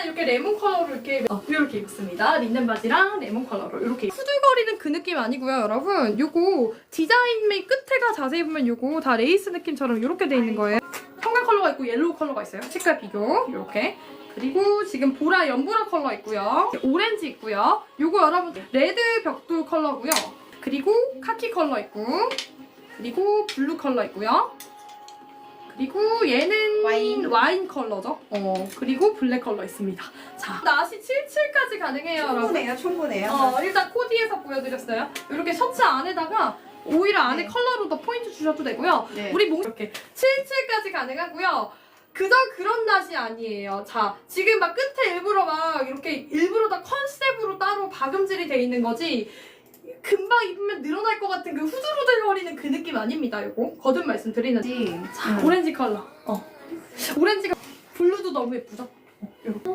바지는 이렇게 레몬 컬러로 이렇게 어, 이렇게 입습니다. 린넨 바지랑 레몬 컬러로 이렇게 후들거리는 그 느낌 아니고요, 여러분. 요거 디자인 메이 끝에가 자세히 보면 요거 다 레이스 느낌처럼 이렇게 돼 있는 거예요. 청각 컬러가 있고 옐로우 컬러가 있어요. 색깔 비교 이렇게. 그리고 지금 보라 연보라 컬러 있고요. 오렌지 있고요. 요거 여러분 레드 벽돌 컬러고요. 그리고 카키 컬러 있고 그리고 블루 컬러 있고요. 그리고 얘는 와인. 컬러죠. 어, 그리고 블랙 컬러 있습니다. 자, 나시 77까지 가능해요, 여러분. 충분해요, 충분해요. 어, 일단 코디에서 보여드렸어요. 이렇게 셔츠 안에다가 오히려 안에 네. 컬러로 더 포인트 주셔도 되고요. 네. 우리 목 이렇게 77까지 가능하고요. 그저 그런 낫이 아니에요. 자, 지금 막 끝에 일부러 막 이렇게 일부러 다 컨셉으로 따로 박음질이 돼 있는 거지. 금방 입으면 늘어날 것 같은 그 후들후들거리는 그 느낌 아닙니다, 이거. 거듭 말씀드리는. 자, 음. 오렌지 컬러. 어. 오렌지가 블루도 너무 예쁘죠? 어, 요렇게.